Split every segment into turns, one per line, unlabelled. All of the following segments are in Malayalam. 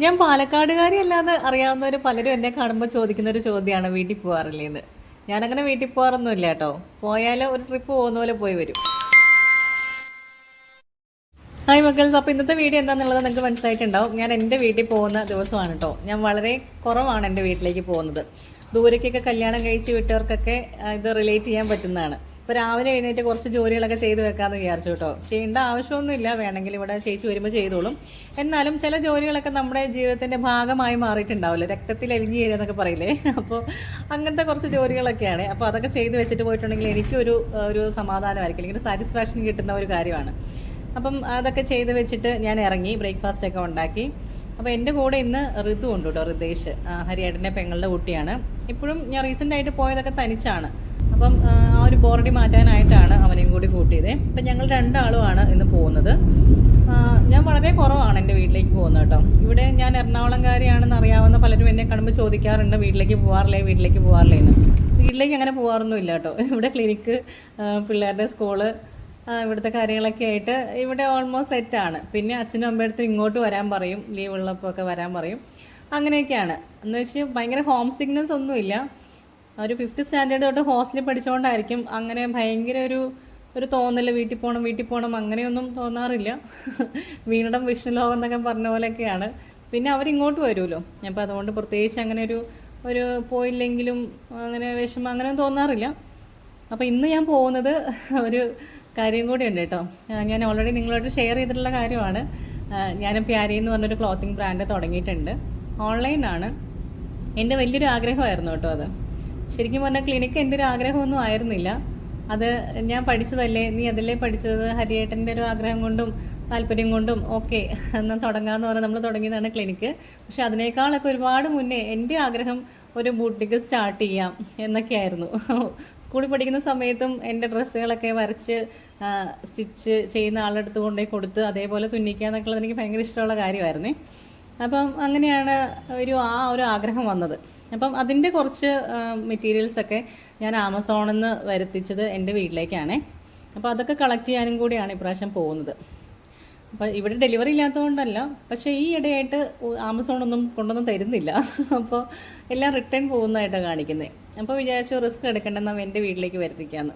ഞാൻ പാലക്കാടുകാരി അല്ലാതെ അറിയാവുന്നവർ പലരും എന്നെ കാണുമ്പോൾ ചോദിക്കുന്ന ഒരു ചോദ്യമാണ് വീട്ടിൽ പോകാറില്ലേ എന്ന് ഞാനങ്ങനെ വീട്ടിൽ പോകാറൊന്നുമില്ല കേട്ടോ. പോയാൽ ഒരു ട്രിപ്പ് പോകുന്ന പോലെ പോയി വരും. ഹായ് മക്കൾസ് അപ്പോൾ ഇന്നത്തെ വീഡിയോ എന്താണെന്നുള്ളത് നിങ്ങൾക്ക് മനസ്സിലായിട്ടുണ്ടാവും. ഞാൻ എന്റെ വീട്ടിൽ പോകുന്ന ദിവസമാണ് കേട്ടോ. ഞാൻ വളരെ കുറവാണ് എന്റെ വീട്ടിലേക്ക് പോകുന്നത്. ദൂരേക്കൊക്കെ കല്യാണം കഴിച്ച് വിട്ടവർക്കൊക്കെ ഇത് റിലേറ്റ് ചെയ്യാൻ പറ്റുന്നതാണ്. ഇപ്പോൾ രാവിലെ എഴുന്നേറ്റ് കുറച്ച് ജോലികളൊക്കെ ചെയ്ത് വെക്കാന്ന് വിചാരിച്ചു കേട്ടോ. ചെയ്യേണ്ട ആവശ്യമൊന്നുമില്ല. വേണമെങ്കിൽ ഇവിടെ ചേച്ചി വരുമ്പോൾ ചെയ്തോളും. എന്നാലും ചില ജോലികളൊക്കെ നമ്മുടെ ജീവിതത്തിന്റെ ഭാഗമായി മാറിയിട്ടുണ്ടാവില്ല? രക്തത്തിൽ എലിഞ്ഞു ചേരുന്നൊക്കെ പറയില്ലേ? അപ്പോൾ അങ്ങനത്തെ കുറച്ച് ജോലികളൊക്കെയാണ്. അപ്പോൾ അതൊക്കെ ചെയ്ത് വെച്ചിട്ട് പോയിട്ടുണ്ടെങ്കിൽ എനിക്കൊരു ഒരു സമാധാനമായിരിക്കും. അല്ലെങ്കിൽ സാറ്റിസ്ഫാക്ഷൻ കിട്ടുന്ന ഒരു കാര്യമാണ്. അപ്പം അതൊക്കെ ചെയ്ത് വെച്ചിട്ട് ഞാൻ ഇറങ്ങി ബ്രേക്ക്ഫാസ്റ്റ് ഒക്കെ ഉണ്ടാക്കി. അപ്പോൾ എന്റെ കൂടെ ഇന്ന് ഋതു ഉണ്ട് കേട്ടോ ഋതേഷ് ഹരിയേട്ടന്റെ പെങ്ങളുടെ കുട്ടിയാണ്. ഇപ്പോഴും ഞാൻ റീസെന്റ് ആയിട്ട് പോയതൊക്കെ തനിച്ചാണ്. അപ്പം ആ, ഒരു ബോറടി മാറ്റാനായിട്ടാണ് അവനെയും കൂടി കൂട്ടിയത്. അപ്പം ഞങ്ങൾ രണ്ടാളുമാണ് ഇന്ന് പോകുന്നത്. ഞാൻ വളരെ കുറവാണ് എന്റെ വീട്ടിലേക്ക് പോകുന്നത് കേട്ടോ. ഇവിടെ ഞാൻ എറണാകുളംകാരിയാണെന്ന് അറിയാവുന്ന പലരും എന്നെ കാണുമ്പോൾ ചോദിക്കാറുണ്ട് വീട്ടിലേക്ക് പോകാറില്ലേ വീട്ടിലേക്ക് പോകാറില്ലേ എന്ന്. വീട്ടിലേക്ക് അങ്ങനെ പോകാറൊന്നും ഇല്ല കേട്ടോ. ഇവിടെ ക്ലിനിക്ക് പിള്ളേരുടെ സ്കൂൾ ഇവിടുത്തെ കാര്യങ്ങളൊക്കെ ആയിട്ട് ഇവിടെ ഓൾമോസ്റ്റ് സെറ്റാണ് പിന്നെ അച്ഛനും അമ്മയടുത്തും ഇങ്ങോട്ട് വരാൻ പറയും ലീവ് ഉള്ളപ്പോൾ ഒക്കെ വരാൻ പറയും. അങ്ങനെയൊക്കെയാണ്. എന്ന് വെച്ചാൽ ഭയങ്കര ഹോം സിഗ്നസ് ഒന്നുമില്ല. ഒരു ഫിഫ്ത്ത് സ്റ്റാൻഡേർഡ് തൊട്ട് ഹോസ്റ്റലിൽ പഠിച്ചുകൊണ്ടായിരിക്കും അങ്ങനെ ഭയങ്കര ഒരു ഒരു തോന്നൽ വീട്ടിൽ പോകണം വീട്ടിൽ പോകണം അങ്ങനെയൊന്നും തോന്നാറില്ല. വീണിടം വിഷ്ണുലോകം എന്നൊക്കെ പറഞ്ഞ പോലെയൊക്കെയാണ്. പിന്നെ അവരിങ്ങോട്ട് വരുമല്ലോ. അപ്പോൾ അതുകൊണ്ട് പ്രത്യേകിച്ച് അങ്ങനെ ഒരു ഒരു പോയില്ലെങ്കിലും അങ്ങനെ വിഷമം അങ്ങനെ തോന്നാറില്ല. അപ്പോൾ ഇന്ന് ഞാൻ പോകുന്നത് ഒരു കാര്യം കൂടിയുണ്ട് കേട്ടോ. ഞാൻ ഓൾറെഡി നിങ്ങളോട് ഷെയർ ചെയ്തിട്ടുള്ള കാര്യമാണ്. ഞാൻ പ്യാരി എന്ന് പറഞ്ഞൊരു ക്ലോത്തിങ് ബ്രാൻഡ് തുടങ്ങിയിട്ടുണ്ട്. ഓൺലൈനാണ് എന്റെ വലിയൊരു ആഗ്രഹമായിരുന്നു കേട്ടോ അത്. ശരിക്കും പറഞ്ഞാൽ ക്ലിനിക്ക് എന്റെ ഒരു ആഗ്രഹമൊന്നും ആയിരുന്നില്ല. അത് ഞാൻ പഠിച്ചതല്ലേ നീ അതല്ലേ പഠിച്ചത്? ഹരിയേട്ടന്റെ ഒരു ആഗ്രഹം കൊണ്ടും താല്പര്യം കൊണ്ടും ഓക്കെ എന്നാൽ തുടങ്ങാമെന്ന് പറഞ്ഞാൽ നമ്മൾ തുടങ്ങിയതാണ് ക്ലിനിക്ക് പക്ഷെ അതിനേക്കാളൊക്കെ ഒരുപാട് മുന്നേ എന്റെ ആഗ്രഹം ഒരു ബൂട്ടിക്ക് സ്റ്റാർട്ട് ചെയ്യാം എന്നൊക്കെയായിരുന്നു. സ്കൂളിൽ പഠിക്കുന്ന സമയത്തും എന്റെ ഡ്രസ്സുകളൊക്കെ വരച്ച് സ്റ്റിച്ച് ചെയ്യുന്ന ആളുടെ അടുത്ത് കൊണ്ടുപോയി കൊടുത്ത് അതേപോലെ തുന്നിക്കുക എന്നൊക്കെയുള്ളത് എനിക്ക് ഭയങ്കര ഇഷ്ടമുള്ള കാര്യമായിരുന്നേ. അപ്പം അങ്ങനെയാണ് ഒരു ആ ഒരു ആഗ്രഹം വന്നത്. അപ്പം അതിന്റെ കുറച്ച് മെറ്റീരിയൽസൊക്കെ ഞാൻ ആമസോണിൽ നിന്ന് വരുത്തിച്ചത് എന്റെ വീട്ടിലേക്കാണേ. അപ്പോൾ അതൊക്കെ കളക്ട് ചെയ്യാനും കൂടിയാണ് ഇപ്രാവശ്യം പോകുന്നത്. അപ്പോൾ ഇവിടെ ഡെലിവറി ഇല്ലാത്തതുകൊണ്ടല്ല പക്ഷേ ഈ ഇടയായിട്ട് ആമസോണൊന്നും കൊണ്ടൊന്നും തരുന്നില്ല. അപ്പോൾ എല്ലാം റിട്ടേൺ പോകുന്നതായിട്ടാണ് കാണിക്കുന്നത് അപ്പോൾ വിചാരിച്ചു റിസ്ക് എടുക്കേണ്ടെന്ന് എന്റെ വീട്ടിലേക്ക് വരുത്തിക്കാമെന്ന്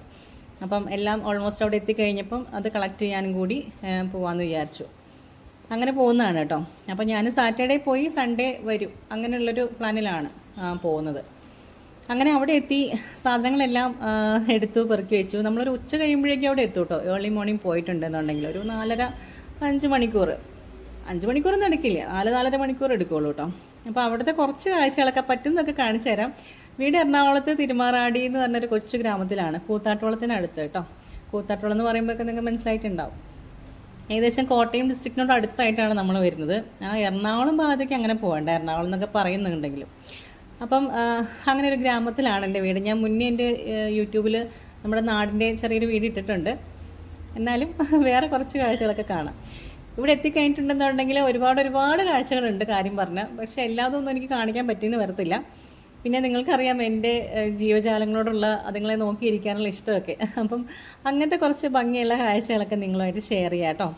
അപ്പം എല്ലാം ഓൾമോസ്റ്റ് അവിടെ എത്തിക്കഴിഞ്ഞപ്പം അത് കളക്ട് ചെയ്യാനും കൂടി പോകാമെന്ന് വിചാരിച്ചു. അങ്ങനെ പോകുന്നതാണ് കേട്ടോ. അപ്പോൾ ഞാൻ സാറ്റർഡേ പോയി സൺഡേ വരും. അങ്ങനെയുള്ളൊരു പ്ലാനിലാണ് പോകുന്നത്. അങ്ങനെ അവിടെ എത്തി സാധനങ്ങളെല്ലാം എടുത്തു പെറുക്കി വെച്ചു. നമ്മളൊരു ഉച്ച കഴിയുമ്പോഴേക്കും അവിടെ എത്തും കേട്ടോ ഏർലി മോർണിംഗ് പോയിട്ടുണ്ടെന്നുണ്ടെങ്കിൽ. ഒരു നാലര അഞ്ച് മണിക്കൂർ അഞ്ച് മണിക്കൂറൊന്നും എടുക്കില്ല. നാല് നാലര മണിക്കൂർ എടുക്കുള്ളൂ കേട്ടോ അപ്പോൾ അവിടുത്തെ കുറച്ച് കാഴ്ചകളൊക്കെ പറ്റുന്നതൊക്കെ കാണിച്ചു തരാം. വീട് എറണാകുളത്ത് തിരുമാറാടി എന്ന് പറഞ്ഞൊരു കൊച്ചു ഗ്രാമത്തിലാണ്. കൂത്താട്ടോളത്തിനടുത്ത് കേട്ടോ കൂത്താട്ടോളം എന്ന് പറയുമ്പോഴൊക്കെ നിങ്ങൾക്ക് മനസ്സിലായിട്ടുണ്ടാവും. ഏകദേശം കോട്ടയം ഡിസ്ട്രിക്റ്റിനോട് അടുത്തായിട്ടാണ് നമ്മൾ വരുന്നത്. ആ എറണാകുളം ഭാഗത്തേക്ക് അങ്ങനെ പോകണ്ട. എറണാകുളം എന്നൊക്കെ പറയുന്നുണ്ടെങ്കിലും. അപ്പം അങ്ങനെ ഒരു ഗ്രാമത്തിലാണ് എന്റെ വീട്. ഞാൻ മുന്നേ എന്റെ യൂട്യൂബിൽ നമ്മുടെ നാടിന്റെ ചെറിയൊരു വീട് ഇട്ടിട്ടുണ്ട്. എന്നാലും വേറെ കുറച്ച് കാഴ്ചകളൊക്കെ കാണാം. ഇവിടെ എത്തിക്കഴിഞ്ഞിട്ടുണ്ടെന്നുണ്ടെങ്കിൽ ഒരുപാട് ഒരുപാട് കാഴ്ചകളുണ്ട് കാര്യം പറഞ്ഞാൽ പക്ഷേ എല്ലാതും ഒന്നും എനിക്ക് കാണിക്കാൻ പറ്റിയെന്ന് വരത്തില്ല. പിന്നെ നിങ്ങൾക്കറിയാം എന്റെ ജീവജാലങ്ങളോടുള്ള അതുങ്ങളെ നോക്കിയിരിക്കാനുള്ള ഇഷ്ടമൊക്കെ. അപ്പം അങ്ങനത്തെ കുറച്ച് ഭംഗിയുള്ള കാഴ്ചകളൊക്കെ നിങ്ങളുമായിട്ട് ഷെയർ ചെയ്യാം കേട്ടോ.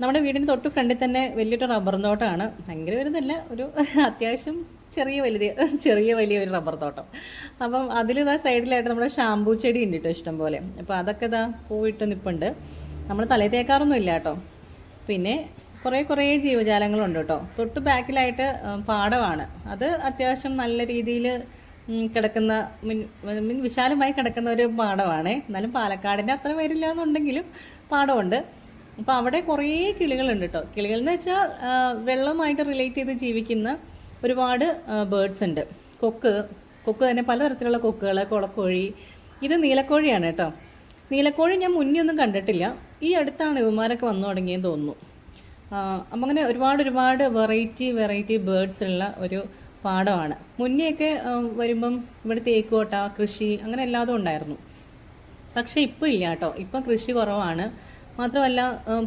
നമ്മുടെ വീടിന്റെ തൊട്ട് ഫ്രണ്ടിൽ തന്നെ വലിയൊരു റബ്ബർ തോട്ടമാണ് ഭയങ്കര വരുന്നില്ല ഒരു അത്യാവശ്യം ചെറിയ വലിയ ചെറിയ വലിയ ഒരു റബ്ബർ തോട്ടം. അപ്പം അതിലിതാ സൈഡിലായിട്ട് നമ്മുടെ ഷാംപൂ ചെടി ഉണ്ട് കേട്ടോ ഇഷ്ടം പോലെ. അപ്പോൾ അതൊക്കെ ഇതാ പൂവിട്ട് നിൽപ്പുണ്ട് നമ്മൾ തലയിൽ തേക്കാറൊന്നും ഇല്ല കേട്ടോ പിന്നെ കുറേ കുറേ ജീവജാലങ്ങളുണ്ട് കേട്ടോ തൊട്ട് ബാക്കിലായിട്ട് പാടമാണ് അത് അത്യാവശ്യം നല്ല രീതിയിൽ കിടക്കുന്ന മീൻ മീൻ വിശാലമായി കിടക്കുന്ന ഒരു പാടമാണ് എന്നാലും പാലക്കാടിന്റെ അത്ര വരില്ല എന്നുണ്ടെങ്കിലും പാടമുണ്ട് അപ്പോൾ അവിടെ കുറേ കിളികളുണ്ട് കേട്ടോ കിളികൾ എന്ന് വെച്ചാൽ വെള്ളമായിട്ട് റിലേറ്റ് ചെയ്ത് ജീവിക്കുന്ന ഒരുപാട് ബേർഡ്സ് ഉണ്ട്. കൊക്ക് കൊക്ക് തന്നെ പലതരത്തിലുള്ള കൊക്കുകൾ കുളക്കോഴി. ഇത് നീലക്കോഴിയാണ് കേട്ടോ. നീലക്കോഴി ഞാൻ മുന്നേ ഒന്നും കണ്ടിട്ടില്ല. ഈ അടുത്താണ് ഇവന്മാരൊക്കെ വന്നു തുടങ്ങിയെന്ന് തോന്നുന്നു. അപ്പം അങ്ങനെ ഒരുപാട് ഒരുപാട് വെറൈറ്റി വെറൈറ്റി ബേർഡ്സ് ഉള്ള ഒരു പാടമാണ്. മുന്നെയൊക്കെ വരുമ്പം ഇവിടെ തേക്കോട്ട കൃഷി അങ്ങനെ എല്ലാതും ഉണ്ടായിരുന്നു. പക്ഷേ ഇപ്പോൾ ഇല്ല കേട്ടോ. ഇപ്പം കൃഷി കുറവാണ്. മാത്രമല്ല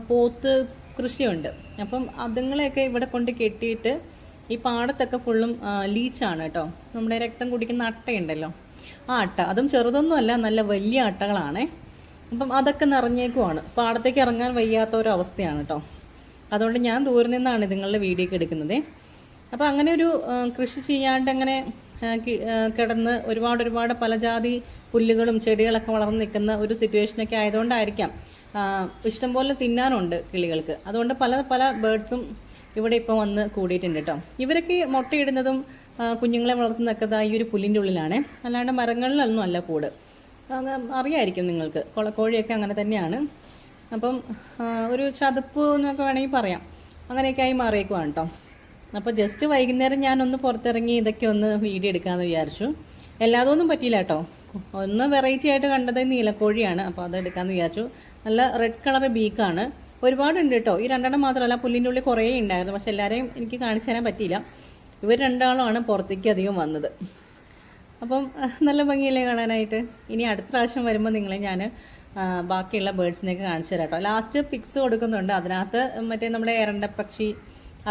പോത്ത് കൃഷിയുണ്ട്. അപ്പം അതുങ്ങളെയൊക്കെ ഇവിടെ കൊണ്ട് കെട്ടിയിട്ട് ഈ പാടത്തൊക്കെ ഫുള്ളും ലീച്ചാണ് കേട്ടോ നമ്മുടെ രക്തം കുടിക്കുന്ന അട്ടയുണ്ടല്ലോ. ആ അട്ട അതും ചെറുതൊന്നുമല്ല നല്ല വലിയ അട്ടകളാണേ. അപ്പം അതൊക്കെ നിറഞ്ഞേക്കുവാണ്. പാടത്തേക്ക് ഇറങ്ങാൻ വയ്യാത്ത ഒരു അവസ്ഥയാണ് കേട്ടോ അതുകൊണ്ട് ഞാൻ ദൂരെ നിന്നാണ് നിങ്ങളുടെ വീഡിയോ എടുക്കുന്നത്. അപ്പോൾ അങ്ങനെ ഒരു കൃഷി ചെയ്യാണ്ട് അങ്ങനെ കിടന്ന് ഒരുപാട് ഒരുപാട് പലജാതി പുല്ലുകളും ചെടികളൊക്കെ വളർന്നു നിൽക്കുന്ന ഒരു സിറ്റുവേഷനൊക്കെ ആയതുകൊണ്ടായിരിക്കാം ഇഷ്ടംപോലെ തിന്നാനുണ്ട് കിളികൾക്ക്. അതുകൊണ്ട് പല പല ബേഡ്സും ഇവിടെ ഇപ്പോൾ വന്ന് കൂടിയിട്ടുണ്ട് കേട്ടോ. ഇവരൊക്കെ മുട്ടയിടുന്നതും കുഞ്ഞുങ്ങളെ വളർത്തുന്നതൊക്കെ ഈ ഒരു പുല്ലിന്റെ ഉള്ളിലാണ്. അല്ലാണ്ട് മരങ്ങളിലൊന്നും അല്ല കൂട്. അറിയായിരിക്കും നിങ്ങൾക്ക്. കൊളക്കോഴിയൊക്കെ അങ്ങനെ തന്നെയാണ്. അപ്പം ഒരു ചതുപ്പ് എന്നൊക്കെ വേണമെങ്കിൽ പറയാം. അങ്ങനെയൊക്കെ ആയി മാറിയേക്കുവാണ് കേട്ടോ. അപ്പോൾ ജസ്റ്റ് വൈകുന്നേരം ഞാനൊന്ന് പുറത്തിറങ്ങി ഇതൊക്കെ ഒന്ന് വീഡിയോ എടുക്കാമെന്ന് വിചാരിച്ചു. എല്ലാതൊന്നും പറ്റിയില്ല കേട്ടോ. ഒന്ന് വെറൈറ്റി ആയിട്ട് കണ്ടത് നീലക്കോഴിയാണ്. അപ്പോൾ അത് എടുക്കാമെന്ന് വിചാരിച്ചു. നല്ല റെഡ് കളർ ബീക്കാണ് ഒരുപാടുണ്ട് കേട്ടോ. ഈ രണ്ടെണ്ണം മാത്രമല്ല പുല്ലിന്റെ ഉള്ളിൽ കുറേ ഉണ്ടായിരുന്നു. പക്ഷെ എല്ലാവരെയും എനിക്ക് കാണിച്ചു തരാൻ പറ്റിയില്ല. ഇവർ രണ്ടാളുമാണ് പുറത്തേക്ക് അധികം വന്നത്. അപ്പം നല്ല ഭംഗിയല്ലേ കാണാനായിട്ട്? ഇനി അടുത്ത പ്രാവശ്യം വരുമ്പോൾ നിങ്ങളെ ഞാൻ ബാക്കിയുള്ള ബേഡ്സിനെയൊക്കെ കാണിച്ചു തരാം കേട്ടോ. ലാസ്റ്റ് പിക്സ് കൊടുക്കുന്നുണ്ട്. അതിനകത്ത് മറ്റേ നമ്മുടെ എരണ്ട പക്ഷി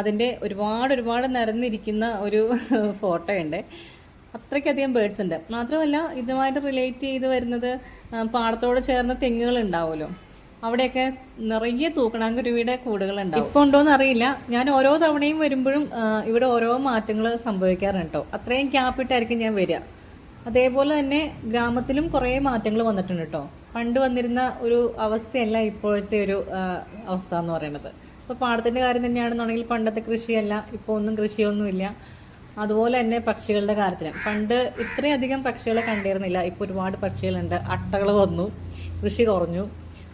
അതിന്റെ ഒരുപാട് ഒരുപാട് നിരന്നിരിക്കുന്ന ഒരു ഫോട്ടോ ഉണ്ട് അത്രയ്ക്കധികം ബേഡ്സ് ഉണ്ട്. മാത്രമല്ല ഇതുമായിട്ട് റിലേറ്റ് ചെയ്ത് വരുന്നത് പാടത്തോട് ചേർന്ന തെങ്ങുകൾ ഉണ്ടാവുമല്ലോ. അവിടെയൊക്കെ നിറയെ തൂക്കണാങ്കുരുവിയുടെ കൂടുകളുണ്ടാവും. ഇപ്പോൾ ഉണ്ടോന്ന് അറിയില്ല. ഞാൻ ഓരോ തവണയും വരുമ്പോഴും ഇവിടെ ഓരോ മാറ്റങ്ങൾ സംഭവിക്കാറുണ്ട് കേട്ടോ അത്രയും ക്യാപ്പിട്ടായിരിക്കും ഞാൻ വരിക. അതേപോലെ തന്നെ ഗ്രാമത്തിലും കുറേ മാറ്റങ്ങൾ വന്നിട്ടുണ്ട് കേട്ടോ പണ്ട് വന്നിരുന്ന ഒരു അവസ്ഥയല്ല ഇപ്പോഴത്തെ ഒരു അവസ്ഥ എന്ന് പറയുന്നത്. ഇപ്പോൾ പാടത്തിന്റെ കാര്യം തന്നെയാണെന്നുണ്ടെങ്കിൽ പണ്ടത്തെ കൃഷിയല്ല ഇപ്പോൾ ഒന്നും കൃഷിയൊന്നുമില്ല. അതുപോലെ തന്നെ പക്ഷികളുടെ കാര്യത്തിൽ പണ്ട് ഇത്രയധികം പക്ഷികളെ കണ്ടിരുന്നില്ല. ഇപ്പോൾ ഒരുപാട് പക്ഷികളുണ്ട്. അട്ടകൾ വന്നു. കൃഷി കുറഞ്ഞു.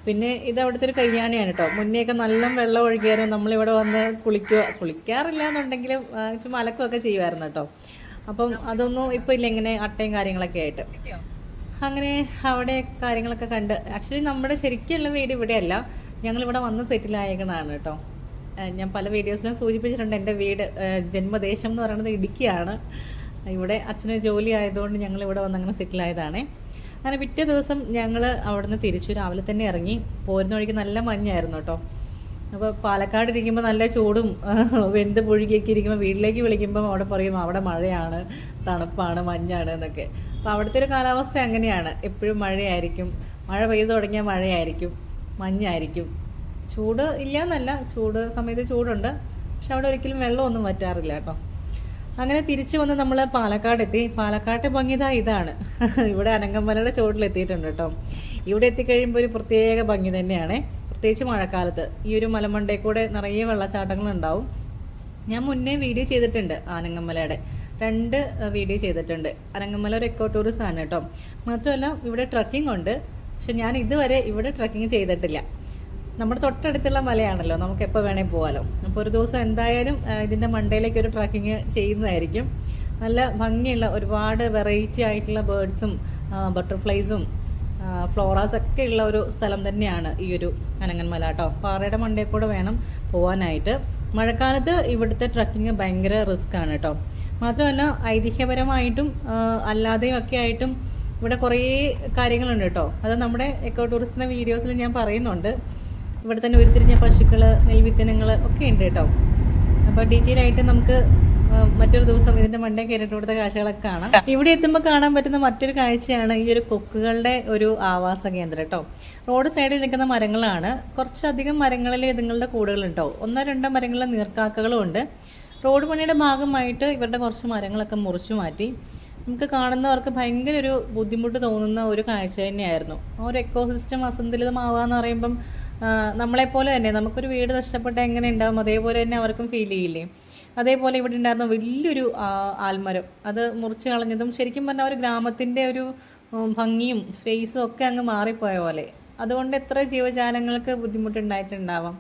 പിന്നെ ഇത് അവിടുത്തെ ഒരു കല്യാണിയാണ് കേട്ടോ മുന്നെയൊക്കെ നല്ല വെള്ളം ഒഴുകിയാലും നമ്മളിവിടെ വന്ന് കുളിക്കുക കുളിക്കാറില്ല എന്നുണ്ടെങ്കിലും ചുമ്മാ അലക്കുകയൊക്കെ ചെയ്യുമായിരുന്നു കേട്ടോ അപ്പം അതൊന്നും ഇപ്പോൾ ഇല്ല ഇങ്ങനെ അട്ടയും കാര്യങ്ങളൊക്കെ ആയിട്ട്. അങ്ങനെ അവിടെ കാര്യങ്ങളൊക്കെ കണ്ട് ആക്ച്വലി നമ്മുടെ ശരിക്കുള്ള വീട് ഇവിടെയല്ല. ഞങ്ങളിവിടെ വന്ന് സെറ്റിൽ ആയേക്കണതാണ് കേട്ടോ ഞാൻ പല വീഡിയോസിലും സൂചിപ്പിച്ചിട്ടുണ്ട് എന്റെ വീട് ജന്മദേശം എന്ന് പറയുന്നത് ഇടുക്കിയാണ്. ഇവിടെ അച്ഛന് ജോലി ആയതുകൊണ്ട് ഞങ്ങൾ ഇവിടെ വന്ന് അങ്ങനെ സെറ്റിൽ ആയതാണേ അങ്ങനെ പിറ്റേ ദിവസം ഞങ്ങൾ അവിടുന്ന് തിരിച്ചു രാവിലെ തന്നെ ഇറങ്ങി. പോരുന്ന വഴിക്ക് നല്ല മഞ്ഞായിരുന്നു കേട്ടോ. അപ്പോൾ പാലക്കാട് ഇരിക്കുമ്പോൾ നല്ല ചൂടും വെന്ത് പുഴുകിയൊക്കെ ഇരിക്കുമ്പോൾ വീട്ടിലേക്ക് വിളിക്കുമ്പോൾ അവിടെ പറയും അവിടെ മഴയാണ് തണുപ്പാണ് മഞ്ഞാണ് എന്നൊക്കെ. അപ്പോൾ അവിടുത്തെ ഒരു കാലാവസ്ഥ അങ്ങനെയാണ്. എപ്പോഴും മഴയായിരിക്കും. മഴ പെയ്തു തുടങ്ങിയാൽ മഴയായിരിക്കും. മഞ്ഞായിരിക്കും. ചൂട് ഇല്ല എന്നല്ല ചൂട് സമയത്ത് ചൂടുണ്ട്. പക്ഷെ അവിടെ ഒരിക്കലും വെള്ളമൊന്നും വറ്റാറില്ല കേട്ടോ. അങ്ങനെ തിരിച്ചു വന്ന് നമ്മൾ പാലക്കാട് എത്തി പാലക്കാട്ടെ ഭംഗിത ഇതാണ്. ഇവിടെ അനങ്കമലയുടെ ചോട്ടിലെത്തിയിട്ടുണ്ട് കേട്ടോ. ഇവിടെ എത്തിക്കഴിയുമ്പോൾ ഒരു പ്രത്യേക ഭംഗി തന്നെയാണ്. പ്രത്യേകിച്ച് മഴക്കാലത്ത്. ഈ ഒരു മലമണ്ടയിൽ കൂടെ നിറയെ വെള്ളച്ചാട്ടങ്ങളുണ്ടാവും. ഞാൻ മുന്നേ വീഡിയോ ചെയ്തിട്ടുണ്ട് ആനങ്ങമ്മലയുടെ രണ്ട് വീഡിയോ ചെയ്തിട്ടുണ്ട്. അനങ്ങമ്മല ഒരു എക്കോ ടൂറിസ്റ്റ് ആണ് കേട്ടോ. മാത്രമല്ല ഇവിടെ ട്രക്കിംഗ് ഉണ്ട്. പക്ഷെ ഞാൻ ഇതുവരെ ഇവിടെ ട്രക്കിംഗ് ചെയ്തിട്ടില്ല. നമ്മുടെ തൊട്ടടുത്തുള്ള മലയാണല്ലോ. നമുക്ക് എപ്പോൾ വേണേൽ പോകാമല്ലോ അപ്പോൾ ഒരു ദിവസം എന്തായാലും ഇതിന്റെ മണ്ടയിലേക്ക് ഒരു ട്രക്കിങ് ചെയ്യുന്നതായിരിക്കും. നല്ല ഭംഗിയുള്ള ഒരുപാട് വെറൈറ്റി ആയിട്ടുള്ള ബേർഡ്സും ബട്ടർഫ്ലൈസും ഫ്ലോറാസ് ഒക്കെ ഉള്ള ഒരു സ്ഥലം തന്നെയാണ് ഈ ഒരു അനങ്ങന്മല കേട്ടോ. പാറയുടെ മണ്ടയിൽ കൂടെ വേണം പോകാനായിട്ട് മഴക്കാലത്ത് ഇവിടുത്തെ ട്രക്കിങ് ഭയങ്കര റിസ്ക് ആണ് കേട്ടോ. മാത്രമല്ല ഐതിഹ്യപരമായിട്ടും അല്ലാതെയും ഒക്കെ ആയിട്ടും ഇവിടെ കുറേ കാര്യങ്ങളുണ്ട് കേട്ടോ. അത് നമ്മുടെ എക്കോ ടൂറിസ്റ്റിന്റെ വീഡിയോസിൽ ഞാൻ പറയുന്നുണ്ട്. ഇവിടെ തന്നെ ഉരുത്തിരിഞ്ഞ പശുക്കൾ നെൽവിത്തനങ്ങൾ ഒക്കെ ഉണ്ട് കേട്ടോ. അപ്പോൾ ഡീറ്റെയിൽ ആയിട്ട് നമുക്ക് മറ്റൊരു ദിവസം ഇതിന്റെ മണ്ടേ കയറിയിട്ട് ഇവിടുത്തെ കാഴ്ചകളൊക്കെ കാണാം. ഇവിടെ എത്തുമ്പോൾ കാണാൻ പറ്റുന്ന മറ്റൊരു കാഴ്ചയാണ് ഈ ഒരു കൊക്കുകളുടെ ഒരു ആവാസ കേന്ദ്രം കേട്ടോ. റോഡ് സൈഡിൽ നിൽക്കുന്ന മരങ്ങളാണ്. കുറച്ചധികം മരങ്ങളിൽ ഇതുങ്ങളുടെ കൂടുകളുണ്ടോ ഒന്നോ രണ്ടോ മരങ്ങളിലെ നീർക്കാക്കകളും ഉണ്ട്. റോഡ് പണിയുടെ ഭാഗമായിട്ട് ഇവരുടെ കുറച്ച് മരങ്ങളൊക്കെ മുറിച്ചു മാറ്റി. നമുക്ക് കാണുന്നവർക്ക് ഭയങ്കര ഒരു ബുദ്ധിമുട്ട് തോന്നുന്ന ഒരു കാഴ്ച തന്നെയായിരുന്നു. ആ ഒരു എക്കോസിസ്റ്റം അസന്തുലിതമാവുക എന്ന് പറയുമ്പം നമ്മളെപ്പോലെ തന്നെ നമുക്കൊരു വീട് നഷ്ടപ്പെട്ട എങ്ങനെ ഉണ്ടാവും അതേപോലെ തന്നെ അവർക്കും ഫീൽ ചെയ്യില്ലേ? അതേപോലെ ഇവിടെ ഉണ്ടായിരുന്ന വലിയൊരു ആൽമരം. അത് മുറിച്ച് കളഞ്ഞതും ശരിക്കും പറഞ്ഞാൽ ഒരു ഗ്രാമത്തിന്റെ ഒരു ഭംഗിയും ഫേസും ഒക്കെ അങ്ങ് മാറിപ്പോയ പോലെ. അതുകൊണ്ട് എത്ര ജീവജാലങ്ങൾക്ക് ബുദ്ധിമുട്ടുണ്ടായിട്ടുണ്ടാവാം.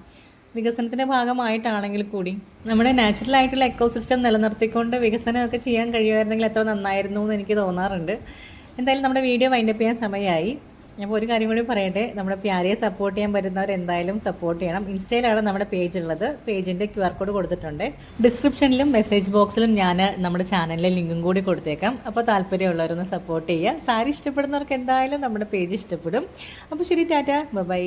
വികസനത്തിന്റെ ഭാഗമായിട്ടാണെങ്കിൽ കൂടി നമ്മുടെ നാച്ചുറൽ ആയിട്ടുള്ള എക്കോസിസ്റ്റം നിലനിർത്തിക്കൊണ്ട് വികസനമൊക്കെ ചെയ്യാൻ കഴിയുമായിരുന്നെങ്കിൽ എത്ര നന്നായിരുന്നു എന്ന് എനിക്ക് തോന്നാറുണ്ട്. എന്തായാലും നമ്മുടെ വീഡിയോ വൈൻഡപ്പ് ചെയ്യാൻ സമയമായി അപ്പോൾ ഒരു കാര്യം കൂടി പറയട്ടെ? നമ്മുടെ പ്യാരിയെ സപ്പോർട്ട് ചെയ്യാൻ പറ്റുന്നവർ എന്തായാലും സപ്പോർട്ട് ചെയ്യണം. ഇൻസ്റ്റയിലാണ് നമ്മുടെ പേജ് ഉള്ളത്. പേജിന്റെ ക്യു ആർ കോഡ് കൊടുത്തിട്ടുണ്ട്. ഡിസ്ക്രിപ്ഷനിലും മെസ്സേജ് ബോക്സിലും ഞാൻ നമ്മുടെ ചാനലിലെ ലിങ്കും കൂടി കൊടുത്തേക്കാം. അപ്പോൾ താല്പര്യമുള്ളവരൊന്ന് സപ്പോർട്ട് ചെയ്യുക. സാരി ഇഷ്ടപ്പെടുന്നവർക്ക് എന്തായാലും നമ്മുടെ പേജ് ഇഷ്ടപ്പെടും. അപ്പോൾ ശരി ടാറ്റ. ബൈ